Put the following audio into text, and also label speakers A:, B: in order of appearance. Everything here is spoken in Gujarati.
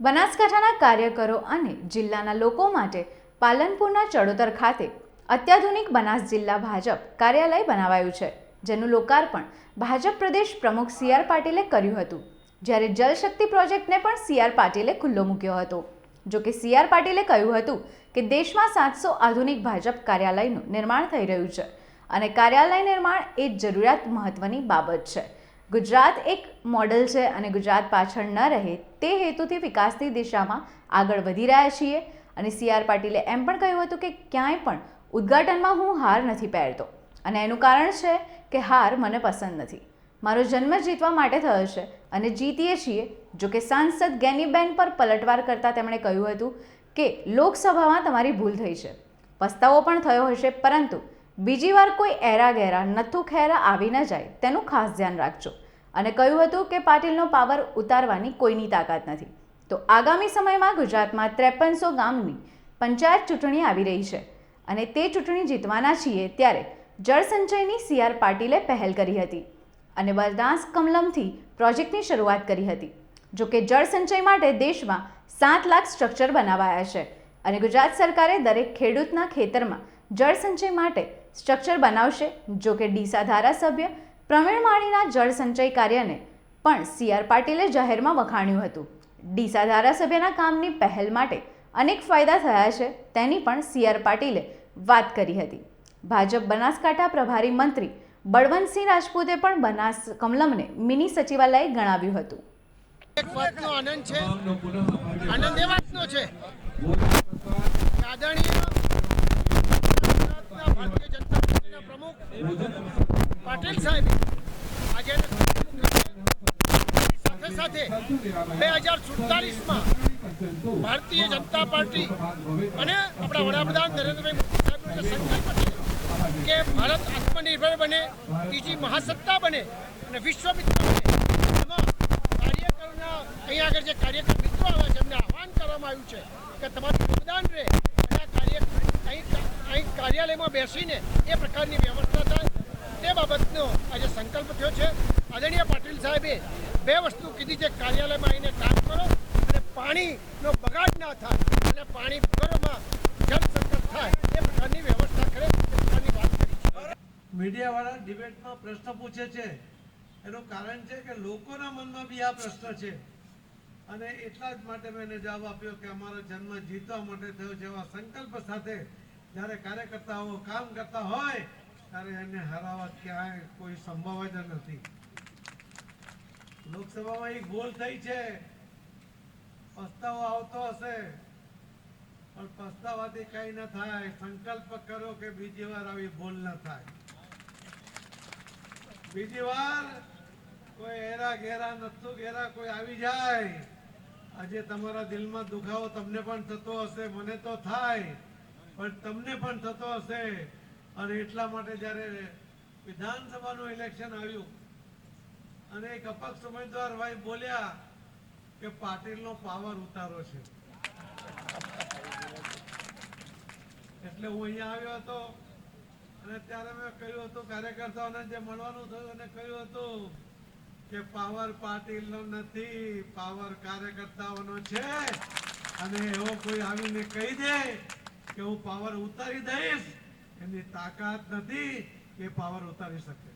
A: બનાસકાંઠાના કાર્યકરો અને જિલ્લાના લોકો માટે પાલનપુરના ચડોતર ખાતે અત્યાધુનિક બનાસ જિલ્લા ભાજપ કાર્યાલય બનાવાયું છે, જેનું લોકાર્પણ ભાજપ પ્રદેશ પ્રમુખ સી આર પાટીલે કર્યું હતું, જ્યારે જલશક્તિ પ્રોજેક્ટને પણ સી આર પાટીલે ખુલ્લો મૂક્યો હતો. જોકે સી આર પાટીલે કહ્યું હતું કે દેશમાં સાતસો આધુનિક ભાજપ કાર્યાલયનું નિર્માણ થઈ રહ્યું છે, અને કાર્યાલય નિર્માણ એ જરૂરિયાત મહત્વની બાબત છે. ગુજરાત એક મોડલ છે અને ગુજરાત પાછળ ન રહે તે હેતુથી વિકાસની દિશામાં આગળ વધી રહ્યા છીએ. અને સી આર પાટીલે એમ પણ કહ્યું હતું કે ક્યાંય પણ ઉદ્ઘાટનમાં હું હાર નથી પહેરતો અને એનું કારણ છે કે હાર મને પસંદ નથી. મારો જન્મ જીતવા માટે થયો છે અને જીતીએ છીએ. જો કે સાંસદ ગેનીબેન પર પલટવાર કરતાં તેમણે કહ્યું હતું કે લોકસભામાં તમારી ભૂલ થઈ છે. પસ્તાવો પણ થયો હશે પરંતુ બીજી વાર કોઈ એરા ગેરા નથુ ખેરા આવી ન જાય, તેનું ખાસ ધ્યાન રાખજો. અને કહ્યું હતું કે પાટીલનો પાવર ઉતારવાની કોઈની તાકાત નથી. તો આગામી સમયમાં ગુજરાતમાં ત્રેપનસો ગામની પંચાયત ચૂંટણી આવી રહી છે અને તે ચૂંટણી જીતવાના છીએ ત્યારે જળસંચયની સી આર પાટીલે પહેલ કરી હતી અને બરદાસ કમલમથી પ્રોજેક્ટની શરૂઆત કરી હતી. જોકે જળસંચય માટે દેશમાં સાત લાખ સ્ટ્રક્ચર બનાવાયા છે અને ગુજરાત સરકારે દરેક ખેડૂતના ખેતરમાં જળસંચય માટે સ્ટ્રક્ચર બનાવશે જોકે ડીસા ધારાસભ્ય પ્રવીણ માળીના જળસંચય કાર્યને પણ સી આર પાટીલે જાહેરમાં વખાણ્યું હતું. ડીસા ધારાસભ્યના કામની પહેલ માટે અનેક ફાયદા થયા છે તેની પણ સી આર પાટીલે વાત કરી હતી. ભાજપ બનાસકાંઠા પ્રભારી મંત્રી બળવંતસિંહ રાજપૂતે પણ બનાસ કમલમને મિની સચિવાલય ગણાવ્યું હતું.
B: એક વાતનો આનંદ છે. આનંદ એ વાતનો છે. આદરણીય ગુજરાતના ભારતીય જનતા પાર્ટીના પ્રમુખ સાથે સાથે બે હજાર સુડતાલીસમાં ભારતીય જનતા પાર્ટી અને આપણા વડાપ્રધાન નરેન્દ્રભાઈ મોદી સાહેબનો સંકલ્પ છે કે ભારત આત્મનિર્ભર બને, બીજી મહાસત્તા બને અને વિશ્વમિત્ર બને, એમાં કાર્યકરના અહીંયા આગળ જે કાર્યકર મિત્રો આવ્યા છે, એમને આહવાન કરવામાં આવ્યું છે કે તમારું યોગદાન રહે અને કાર્ય અહીં કાર્યાલયમાં બેસીને એ પ્રકારની વ્યવસ્થા થાય. તે બાબતનો આજે સંકલ્પ થયો છે. આદરણીય પાટીલ સાહેબે બે વસ્તુ કીધી છે. કાર્યાલયમાં આવીને કામ કરો અને પાણીનો બગાડ ના થાય અને પાણી ઘરોમાં જળ સંકટ થાય એ પ્રકારની વ્યવસ્થા કરે એ પ્રકારની વાત કરી છે.
C: મીડિયાવાળા ડિબેટમાં પ્રશ્ન પૂછે છે. એનું કારણ છે કે લોકોના મનમાં બી આ પ્રશ્ન છે. અને એટલા જ માટે મેં એને જવાબ આપ્યો કે અમારો જન્મ જીતવા માટે થયો છે એવા સંકલ્પ સાથે જ્યારે કાર્યકર્તાઓ કામ કરતા હોય ત્યારે એને હરાવવા ક્યાંય કોઈ સંભવ જ નથી. લોકસભામાં એક ભૂલ થઈ છે. પસ્તાવો આવતો હશે. પણ પસ્તાવાથી કઈ ન થાય. સંકલ્પ કરો કે બીજી વાર આવી ભૂલ ન થાય. બીજી વાર કોઈ એરા ઘેરા નથુ ઘેરા કોઈ આવી જાય. આજે તમારા દિલમાં દુખાવો તમને પણ થતો હશે, મને તો થાય. પણ તમને પણ થતો હશે. અને એટલા માટે જ્યારે વિધાનસભાનું ઇલેક્શન આવ્યું, અને એક અપક્ષ ઉમેદવાર ભાઈ બોલ્યા કે પાટીલનો પાવર ઉતારો છે. એટલે હું અહીંયા આવ્યો હતો, અને ત્યારે મેં કહ્યું હતું, કાર્યકર્તાઓને જે મળવાનું થયું અને કહ્યું હતું કે પાવર પાટીલનો નથી પાવર કાર્યકર્તાઓનો છે. અને એવો કોઈ આવીને કહી દે કે હું પાવર ઉતારી દઈશ. એની તાકાત નથી કે પાવર ઉતારી શકે.